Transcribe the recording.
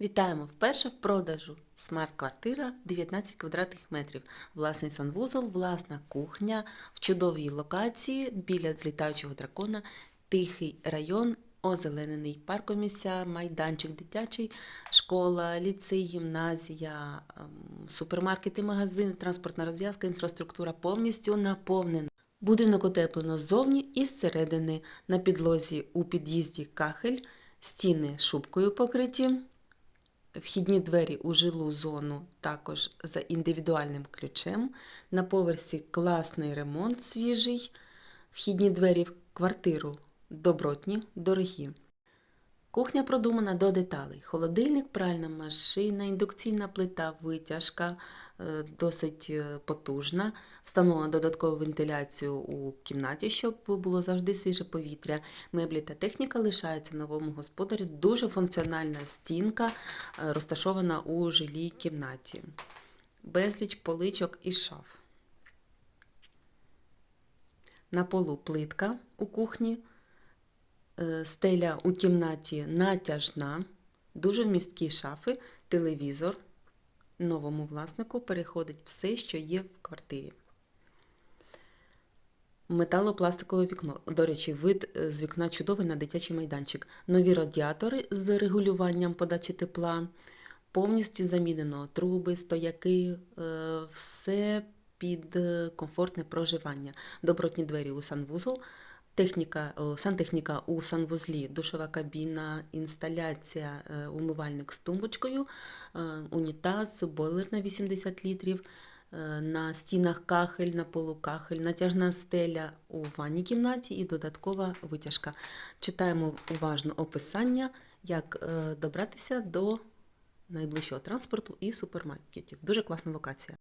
Вітаємо вперше в продажу. Смарт-квартира 19 квадратних метрів. Власний санвузол, власна кухня в чудовій локації біля злітаючого дракона, тихий район, озеленений паркомісця, майданчик дитячий, школа, ліцей, гімназія, ем, супермаркети, магазини, транспортна розв'язка, інфраструктура повністю наповнена. Будинок утеплено ззовні і зсередини. На підлозі у під'їзді кахель, стіни шубкою покриті. Вхідні двері у жилу зону також за індивідуальним ключем. На поверсі класний ремонт свіжий. Вхідні двері в квартиру добротні, дорогі. Кухня продумана до деталей. Холодильник, пральна машина, індукційна плита, витяжка е, досить е, потужна. Встановлена додаткову вентиляцію у кімнаті, щоб було завжди свіже повітря. Меблі та техніка лишаються новому господарю. Дуже функціональна стінка, е, розташована у жилій кімнаті. Безліч поличок і шаф. На полу плитка у кухні. Е, Стеля у кімнаті натяжна, дуже вмісткі шафи, телевізор. Новому власнику переходить все, що є в квартирі. Металопластикове вікно. До речі, вид е, з вікна чудовий на дитячий майданчик. Нові радіатори з регулюванням подачі тепла. Повністю замінено труби, стояки, е, все під комфортне проживання. Добротні двері у санвузол. Техніка, сантехніка у санвузлі, душова кабіна, інсталяція, е, умивальник з тумбочкою, е, унітаз, бойлер на 80 літрів, е, на стінах кахель, на полу кахель, натяжна стеля у ванній кімнаті і додаткова витяжка. Читаємо уважно описання, як е, добратися до найближчого транспорту і супермаркетів. Дуже класна локація.